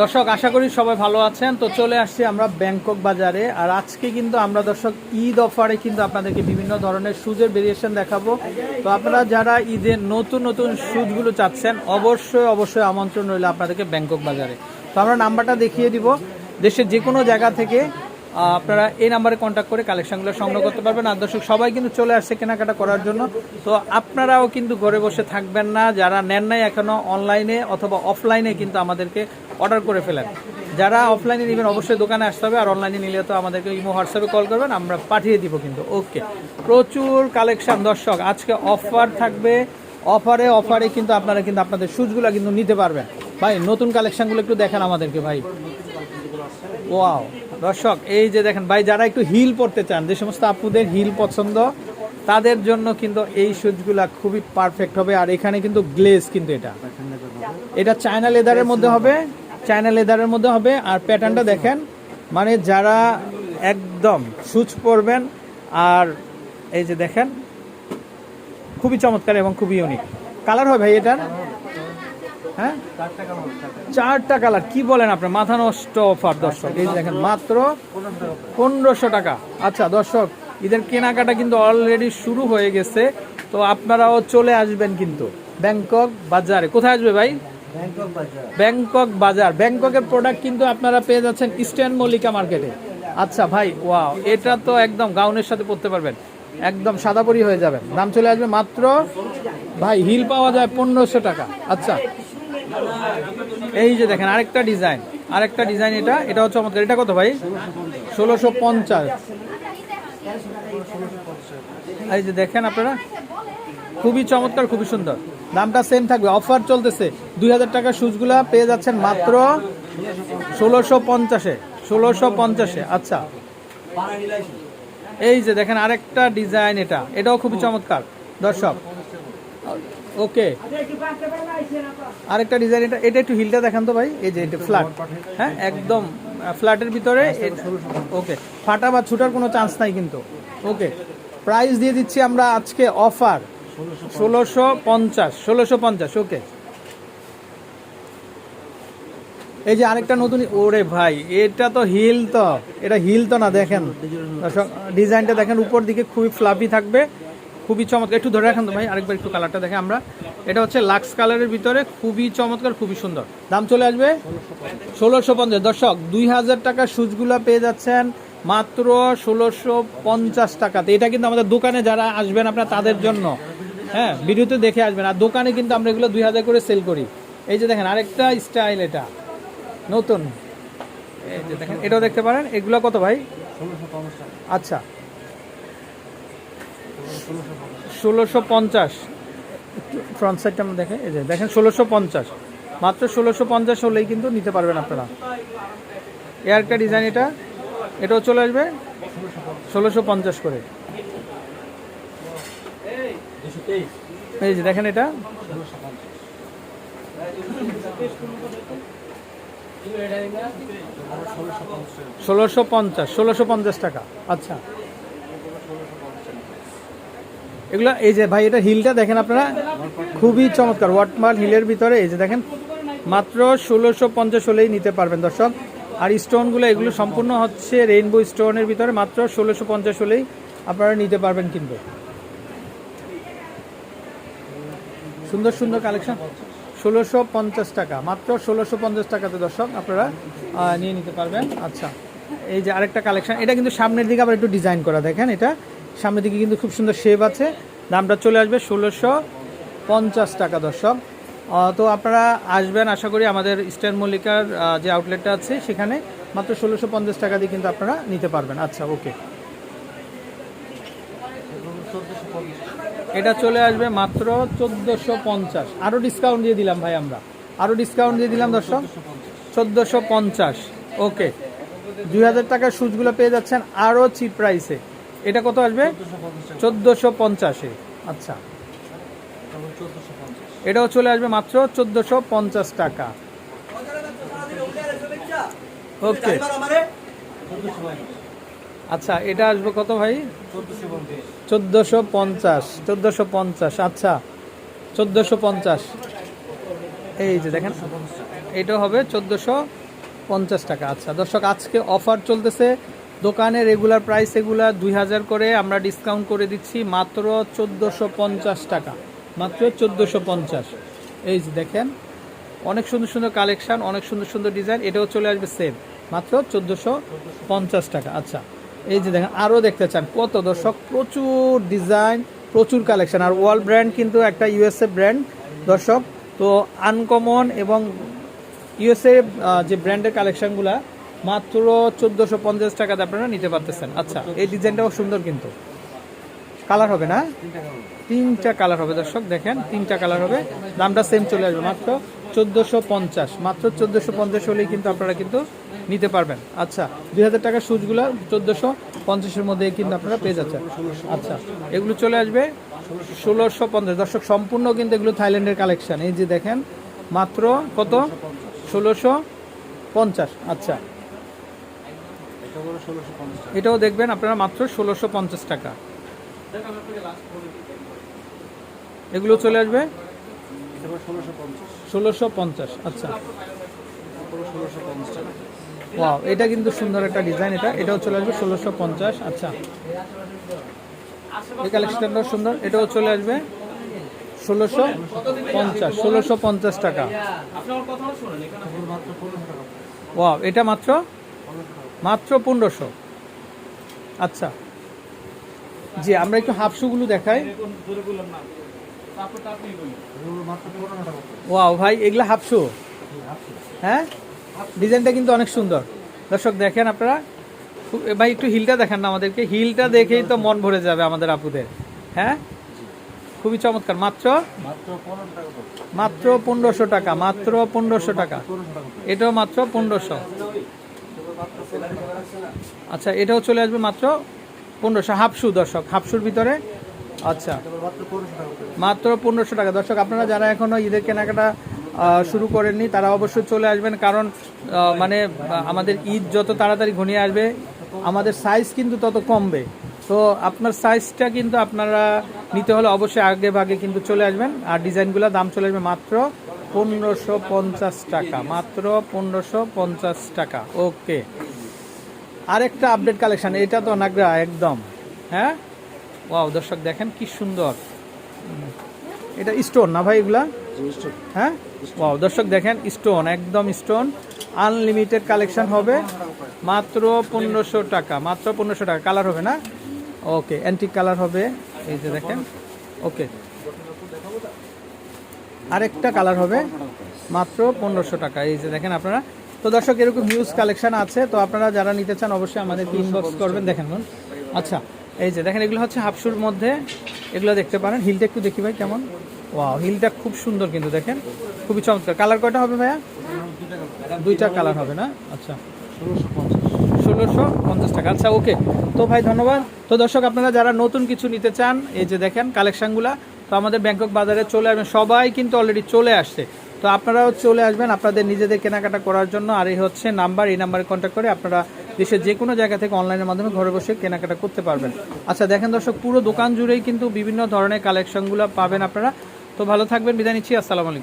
দর্শক, আশা করি সবাই ভালো আছেন। তো চলে আসছি আমরা ব্যাংকক বাজারে। আর আজকে কিন্তু আমরা দর্শক, ঈদ অফারে কিন্তু আপনাদেরকে বিভিন্ন ধরনের সুজের ভেরিয়েশন দেখাবো। তো আপনারা যারা ঈদের নতুন নতুন সুজগুলো চাচ্ছেন, অবশ্যই অবশ্যই আমন্ত্রণ রইল আপনাদেরকে ব্যাংকক বাজারে। তো আমরা নাম্বারটা দেখিয়ে দিব। দেশের যে কোনো জায়গা থেকে, আপনারা এই নাম্বারে কন্ট্যাক্ট করে কালেকশনগুলো সংগ্রহ করতে পারবেন। আর দর্শক, সবাই কিন্তু চলে আসছে কেনাকাটা করার জন্য। তো আপনারাও কিন্তু ঘরে বসে থাকবেন না। যারা নেন নাই এখনও অনলাইনে অথবা অফলাইনে কিন্তু আমাদেরকে অর্ডার করে ফেলেন। যারা অফলাইনে নেবেন, অবশ্যই দোকানে আসতে হবে। আর অনলাইনে নিলে তো আমাদেরকে ইমো, হোয়াটসঅ্যাপে কল করবেন, আমরা পাঠিয়ে দিব কিন্তু। ওকে প্রচুর কালেকশন দর্শক। আজকে অফার থাকবে। অফারে অফারে কিন্তু আপনারা কিন্তু আপনাদের শুজগুলো কিন্তু নিতে পারবেন। ভাই, নতুন কালেকশনগুলো একটু দেখেন আমাদেরকে, ভাই। ওয়াও দর্শক, এই যে দেখেন, ভাই, যারা একটু হিল পড়তে চান, যে সমস্ত আপুদের হিল পছন্দ, তাদের জন্য কিন্তু এই শুজগুলা খুবই পারফেক্ট হবে। আর এখানে কিন্তু গ্লেজ কিন্তু এটা। এটা চায়না লেদারের মধ্যে হবে। চায়না লেদারের মধ্যে হবে। আর প্যাটার্নটা দেখেন মানে যারা একদম সুচ পরবেন, আর এই যে দেখেন, খুবই চমৎকার এবং খুবই ইউনিক কালার হয় ভাই এটার? হ্যাঁ? চারটা কালার কি বলেন আপনার মাথা নষ্ট অফার দর্শক। এই যে দেখেন, মাত্র পনেরোশো টাকা। আচ্ছা দর্শক, ঈদের কেনাকাটা কিন্তু অলরেডি শুরু হয়ে গেছে। তো আপনারাও চলে আসবেন কিন্তু ব্যাংকক বাজারে। কোথায় আসবে ভাই? ব্যাংকক বাজার। ব্যাংককের প্রোডাক্ট কিন্তু আপনারা পেয়ে যাচ্ছেন ইস্টার্ন মল্লিকা মার্কেটে আচ্ছা ভাই ওয়াও এটা তো একদম গাউনের সাথে পরতে পারবেন। একদম সাদাপরি হয়ে যাবেন দাম চলে আসবে মাত্র, ভাই হিল পাওয়া যায় পনেরোশো টাকা। আচ্ছা এই যে দেখেন আরেকটা ডিজাইন আরেকটা ডিজাইন এটা। এটা হচ্ছে আমাদের, এটা কত ভাই? ষোলোশো পঞ্চাশ। এই যে দেখেন আপনারা, খুবই চমৎকার, খুবই সুন্দর। দামটা সেম থাকবে। অফার চলতেছে। দুই হাজার টাকার শুজগুলা পেয়ে যাচ্ছেন মাত্র ষোলোশো পঞ্চাশে। ষোলোশো পঞ্চাশে। আচ্ছা। এই যে দেখেন আরেকটা ডিজাইন এটা। এটাও খুবই চমৎকার। দর্শক ওকে। আরেকটা ডিজাইন এটা। এটা একটু হিলটা দেখান তো ভাই। এই যে এটা ফ্ল্যাট হ্যাঁ একদম ফ্ল্যাটের ভিতরে ওকে। ফাটা বা ছুটার কোনো চান্স নাই কিন্তু। ওকে। প্রাইস দিয়ে দিচ্ছি আমরা আজকে অফার ষোলোশো পঞ্চাশ ষোলোশো পঞ্চাশ ওকে এই যে আরেকটা নতুন, ওরে ভাই, এটা তো হিল তো, এটা হিল তো না, দেখেন। ডিজাইনটা দেখেন, উপর দিকে খুবই ফ্লাফি থাকবে, খুবই চমৎকার। একটু ধরে রাখেন তো ভাই, আরেকবার একটু কালারটা দেখে আমরা। এটা হচ্ছে লাক্স কালারের ভিতরে, খুবই চমৎকার, খুবই সুন্দর। দাম চলে আসবে? ষোলোশো পঞ্চাশ। দর্শক, দুই হাজার টাকার সুজগুলা পেয়ে যাচ্ছেন, মাত্র ষোলোশো পঞ্চাশ টাকাতে। এটা কিন্তু আমাদের দোকানে যারা আসবেন আপনার, তাদের জন্য। হ্যাঁ ভিডিওতে দেখে আসবেন। আর দোকানে কিন্তু আমরা এগুলো দুই হাজার করে সেল করি। এই যে দেখেন আরেকটা স্টাইল এটা। নতুন। এই যে দেখেন। এটাও দেখতে পারেন। এগুলো কত ভাই? আচ্ছা। ষোলোশো পঞ্চাশ। ফ্রন্ট সাইডটা আমরা দেখেন এই যে দেখেন ষোলোশো পঞ্চাশ। মাত্র ষোলোশো পঞ্চাশ হলেই কিন্তু নিতে পারবেন আপনারা। একটা ডিজাইন এটা। এটাও চলে আসবে। ষোলোশো পঞ্চাশ করে। এই যে দেখেন এটা। ষোলোশো পঞ্চাশ ষোলোশো পঞ্চাশ টাকা। আচ্ছা। এগুলো, এই যে ভাই, এটা হিলটা দেখেন আপনারা? খুবই চমৎকার। ওয়াটমাল হিলের ভিতরে, এই যে দেখেন, মাত্র ষোলোশো পঞ্চাশ হলেই নিতে পারবেন দর্শক। আর স্টোনগুলো, এগুলো সম্পূর্ণ হচ্ছে রেইনবো স্টোনের ভিতরে মাত্র ষোলোশো পঞ্চাশ হলেই আপনারা নিতে পারবেন কিন্তু সুন্দর সুন্দর কালেকশন। ষোলোশো পঞ্চাশ টাকা, মাত্র ষোলোশো পঞ্চাশ টাকাতে দর্শক আপনারা নিয়ে নিতে পারবেন। আচ্ছা এই যে আরেকটা কালেকশন, এটা কিন্তু সামনের দিকে আবার একটু ডিজাইন করা, দেখেন এটা। সামনের দিকে কিন্তু খুব সুন্দর শেপ আছে। দামটা চলে আসবে ষোলোশো পঞ্চাশ টাকা দর্শক। তো আপনারা আসবেন, আশা করি আমাদের স্টার মল্লিকার যে আউটলেটটা আছে সেখানে মাত্র ষোলোশো পঞ্চাশ টাকা দিয়ে কিন্তু আপনারা নিতে পারবেন। আচ্ছা ওকে। এটা চলে আসবে মাত্র চোদ্দোশো পঞ্চাশ। আরও ডিসকাউন্ট দিয়ে দিলাম ভাই আমরা। আরও ডিসকাউন্ট দিয়ে দিলাম দর্শক। চোদ্দোশো পঞ্চাশ। ওকে দুই হাজার টাকার সুজগুলো পেয়ে যাচ্ছেন আরও চিপ প্রাইসে এটা কত আসবে? চোদ্দোশো পঞ্চাশে আচ্ছা। এটাও চলে আসবে মাত্র চোদ্দোশো পঞ্চাশ টাকা। ওকে আচ্ছা এটা আসবে কত ভাই? চোদ্দোশো পঞ্চাশ চোদ্দোশো পঞ্চাশ আচ্ছা চোদ্দোশো পঞ্চাশ। এই যে দেখেন এটা হবে চোদ্দোশো পঞ্চাশ টাকা। আচ্ছা দর্শক, আজকে অফার চলতেছে। দোকানে রেগুলার প্রাইস এগুলা দুই হাজার করে আমরা ডিসকাউন্ট করে দিচ্ছি মাত্র চোদ্দোশো পঞ্চাশ টাকা। মাত্র চোদ্দোশো পঞ্চাশ। এই যে দেখেন, অনেক সুন্দর সুন্দর কালেকশান, অনেক সুন্দর সুন্দর ডিজাইন, এটাও চলে আসবে সেম মাত্র চোদ্দোশো পঞ্চাশ টাকা। আচ্ছা এই যে দেখেন, আরও দেখতে চান, কত দর্শক, প্রচুর ডিজাইন, প্রচুর কালেকশন। আর ওয়াল ব্র্যান্ড কিন্তু একটা ইউএসএ ব্র্যান্ড, দর্শক। তো আনকমন এবং ইউএসএ যে ব্র্যান্ডের কালেকশনগুলা, মাত্র চোদ্দোশো পঞ্চাশ টাকাতে আপনারা নিতে পারতেছেন। আচ্ছা এই ডিজাইনটাও সুন্দর কিন্তু। কালার হবে না? তিনটা কালার হবে, দর্শক, দেখেন, তিনটা কালার হবে। দামটা সেম চলে আসবে মাত্র চোদ্দোশো পঞ্চাশ। মাত্র চোদ্দোশো পঞ্চাশ হলেই কিন্তু আপনারা কিন্তু নিতে পারবেন। আচ্ছা দুই হাজার টাকার সুজগুলো চোদ্দোশো পঞ্চাশের মধ্যে কিন্তু আপনারা পেয়ে যাচ্ছেন। আচ্ছা এগুলো চলে আসবে ষোলোশো পঞ্চাশ। দর্শক, সম্পূর্ণ কিন্তু এগুলো থাইল্যান্ডের কালেকশন। এই যে দেখেন, মাত্র কত? ষোলোশো পঞ্চাশ। আচ্ছা এটাও দেখবেন আপনারা মাত্র ষোলোশো পঞ্চাশ টাকা। এগুলো চলে আসবে ষোলোশো পঞ্চাশ। আচ্ছা। ওয়াও এটা কিন্তু সুন্দর একটা ডিজাইন এটা। এটাও চলে আসবে ষোলোশো পঞ্চাশ আচ্ছা। এই কালেকশনটাও সুন্দর এটাও চলে আসবে ষোলোশো পঞ্চাশ ষোলোশো পঞ্চাশ টাকা। ওয়াও এটা মাত্র? মাত্র পনেরোশো। আচ্ছা। জি আমরা একটু হাফশুগুলো দেখাই। ওয়াও ভাই, এগুলা হাফশু হ্যাঁ? ডিজাইনটা কিন্তু অনেক সুন্দর। দর্শক, দেখেন আপনারা? ভাই, একটু হিলটা দেখান না আমাদেরকে। হিলটা দেখেই তো মন ভরে যাবে আমাদের আপুদের। হ্যাঁ? খুবই চমৎকার। মাত্র? মাত্র পনেরোশো টাকা, মাত্র পনেরোশো টাকা। এটাও মাত্র পনেরোশো। আচ্ছা এটাও চলে আসবে মাত্র পনেরোশো। হাফশু দর্শক হাফশুর ভিতরে। আচ্ছা। মাত্র পনেরোশো টাকা। দর্শক, আপনারা যারা এখনও ঈদের কেনাকাটা শুরু করেননি, তারা অবশ্যই চলে আসবেন। কারণ মানে আমাদের ঈদ যত তাড়াতাড়ি ঘনিয়ে আসবে, আমাদের সাইজ কিন্তু তত কমবে। তো আপনার সাইজটা কিন্তু আপনারা নিতে হলে অবশ্যই আগে ভাগে কিন্তু চলে আসবেন। আর ডিজাইনগুলো দাম চলে আসবে মাত্র পনেরোশো পঞ্চাশ টাকা। মাত্র পনেরোশো পঞ্চাশ টাকা। ওকে আরেকটা আপডেট কালেকশন এটা তো নাগরা একদম। হ্যাঁ? ওয়াও, দর্শক দেখেন কি সুন্দর। এটা স্টোন না ভাই এগুলা? হ্যাঁ? ওয়াও, দর্শক দেখেন স্টোন একদম স্টোন আনলিমিটেড কালেকশন হবে। মাত্র পনেরোশো টাকা, মাত্র পনেরোশো টাকা। কালার হবে না? ওকে অ্যান্টিক কালার হবে। এই যে দেখেন ওকে আরেকটা কালার হবে, মাত্র পনেরোশো টাকা। এই যে দেখেন আপনারা। তো দর্শক, এরকম হিউজ কালেকশন আছে। তো আপনারা যারা নিতে চান, অবশ্যই আমাদেরকে ইনবক্স করবেন। দেখেন। আচ্ছা এই যে দেখেন, এগুলো হচ্ছে হাফশুর মধ্যে। এগুলো দেখতে পারেন। হিলটা একটু দেখি ভাই, কেমন? ওয়াও, হিলটা খুব সুন্দর কিন্তু দেখেন। খুবই চমৎকার। কালার কয়টা হবে ভাইয়া? দুইটা কালার হবে না? আচ্ছা। ষোলোশো পঞ্চাশ। টাকা। আচ্ছা ওকে। তো ভাই, ধন্যবাদ। তো দর্শক, আপনারা যারা নতুন কিছু নিতে চান, এই যে দেখেন কালেকশনগুলো, তো আমাদের ব্যাংকক বাজারে চলে আসবেন। সবাই কিন্তু অলরেডি চলে আসছে। তো আপনারাও চলে আসবেন আপনাদের নিজেদের কেনাকাটা করার জন্য। আর এই হচ্ছে নাম্বার, এই নাম্বারে কন্ট্যাক্ট করে আপনারা দেশের যে কোনো জায়গা থেকে অনলাইনের মাধ্যমে ঘরে বসে কেনাকাটা করতে পারবেন। আচ্ছা দেখেন দর্শক, পুরো দোকান জুড়েই কিন্তু বিভিন্ন ধরনের কালেকশনগুলো পাবেন আপনারা। তো ভালো থাকবেন, বিদায় নিচ্ছি, আসসালামু আলাইকুম।